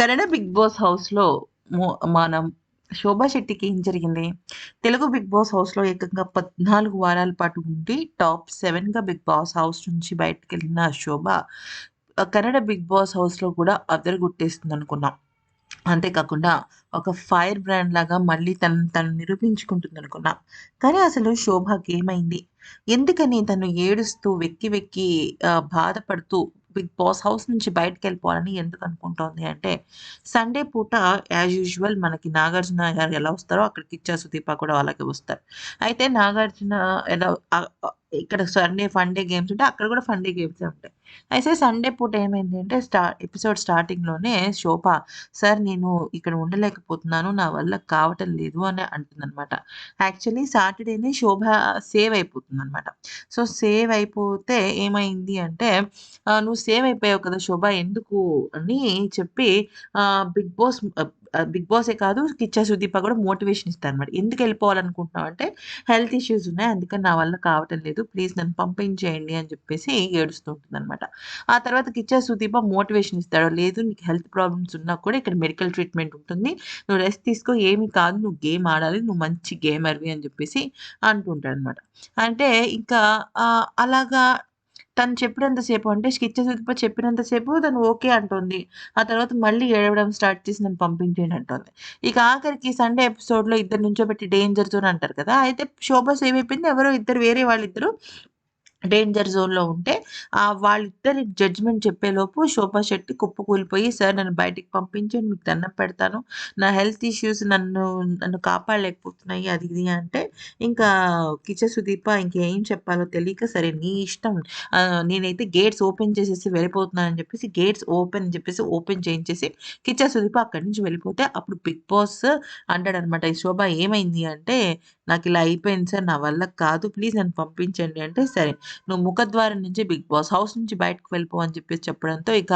Kannada Bigg Boss హౌస్‌లో మనం శోభా శెట్టికి ఏం జరిగింది? తెలుగు బిగ్ బాస్ హౌస్‌లో ఏకంగా 14 వారాల పాటు ఉండి టాప్ సెవెన్గా బిగ్ బాస్ హౌస్ నుంచి బయటికెళ్ళిన శోభ కన్నడ బిగ్ బాస్ హౌస్‌లో కూడా అదరగొట్టేస్తుందనుకున్నాం. అనుకున్నాం అంతేకాకుండా ఒక ఫైర్ బ్రాండ్ లాగా మళ్ళీ తను తను నిరూపించుకుంటుందనుకున్నాం. కానీ అసలు శోభకేమైంది? ఎందుకని తను ఏడుస్తూ వెక్కి వెక్కి బాధపడుతూ బిగ్ బాస్ హౌస్ నుంచి బయటికెళ్ళిపోవాలని ఎందుకు అనుకుంటోంది అంటే, సండే పూట యాజ్ యూజువల్ మనకి నాగార్జున గారు ఎలా వస్తారో అక్కడ కిచ్చా సుదీప కూడా అలాగే వస్తారు. అయితే నాగార్జున ఎలా ఇక్కడ సండే ఫన్ డే గేమ్స్ ఉంటే అక్కడ కూడా ఫన్ డే ఉంటాయి. అయితే సండే పూట ఏమైంది అంటే స్టా ఎపిసోడ్ స్టార్టింగ్‌లోనే శోభ సార్ నేను ఇక్కడ ఉండలేకపోతున్నాను. నా వల్ల కావటం లేదు అని అంటుందనమాట. యాక్చువల్లీ సాటర్‌డేనే శోభ సేవ్ అయిపోతుంది అనమాట సో, సేవ్ అయిపోతే ఏమైంది అంటే "నువ్వు సేవ్ అయిపోయావు కదా శోభ ఎందుకు" అని చెప్పి బిగ్ బాస్ బిగ్ బాసే కాదు కిచ్చా సుదీప కూడా మోటివేషన్ ఇస్తారు అనమాట ఎందుకు వెళ్ళిపోవాలనుకుంటున్నావు అంటే, "హెల్త్ ఇష్యూస్ ఉన్నాయి. అందుకని నా వల్ల కావటం లేదు. ప్లీజ్ నన్ను పంపించేయండి" అని చెప్పేసి ఏడుస్తూ ఉంటుందనమాట. ఆ తర్వాత కిచ్చా సుదీప మోటివేషన్ ఇస్తాడు. "లేదు నీకు హెల్త్ ప్రాబ్లమ్స్ ఉన్నా కూడా ఇక్కడ మెడికల్ ట్రీట్మెంట్ ఉంటుంది. నువ్వు రెస్ట్ తీసుకో ఏమి కాదు. నువ్వు గేమ్ ఆడాలి. నువ్వు మంచి గేమర్‌వి" అని చెప్పేసి అంటుంటాడనమాట. అంటే ఇంకా అలాగా తను చెప్పినంత సేపు అంటే స్కిచ్చెస్ సుదీప చెప్పినంత సేపు తను ఓకే అంటోంది. ఆ తర్వాత మళ్ళీ ఏడవడం స్టార్ట్ చేసి నన్ను పంపించేయండి అంటోంది. ఇక ఆఖరికి సండే ఎపిసోడ్‌లో ఇద్దరు నుంచోబెట్టి డేంజర్ జోన్ అంటారు కదా! అయితే శోభస్ ఏమైపోయింది అయిపోయింది. ఎవరో ఇద్దరు వేరే వాళ్ళిద్దరు డేంజర్ జోన్‌లో ఉంటే వాళ్ళిద్దరి జడ్జ్‌మెంట్ చెప్పేలోపు శోభా శెట్టి కుప్పకూలిపోయి "సార్ నన్ను బయటికి పంపించండి. మీకు దండం పెడతాను. నా హెల్త్ ఇష్యూస్ నన్ను నన్ను కాపాడలేకపోతున్నాయి" అది ఇది అంటే ఇంకా కిచ్చా సుదీప ఇంకేం చెప్పాలో తెలియక సరే నీ ఇష్టం నేనైతే గేట్స్ ఓపెన్ చేసేసి వెళ్ళిపోతున్నానని చెప్పేసి గేట్స్ ఓపెన్ అని చెప్పేసి ఓపెన్ చేయించేసి కిచె సుదీప అక్కడి నుంచి వెళ్ళిపోతే అప్పుడు బిగ్ బాస్ అంటాడనమాట. "ఈ శోభ ఏమైంది" అంటే, నాకు ఇలా అయిపోయింది సార్. నా వల్ల కాదు. ప్లీజ్ నన్ను పంపించండి" అంటే, "సరే నువ్వు ముఖద్వారం నుంచి బిగ్ బాస్ హౌస్ నుంచి బయటకు వెళ్ళిపో" అని చెప్పేసి చెప్పడంతో ఇక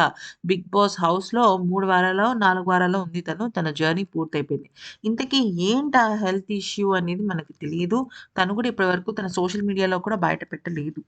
బిగ్ బాస్ హౌస్‌లో 3 వారాలో, 4 వారాలో ఉంది తను. తన జర్నీ పూర్తయిపోయింది. ఇంతకీ ఏంటి ఆ హెల్త్ ఇష్యూ అనేది మనకు తెలియదు తను కూడా ఇప్పటి వరకు తన సోషల్ మీడియాలో కూడా బయట పెట్టలేదు.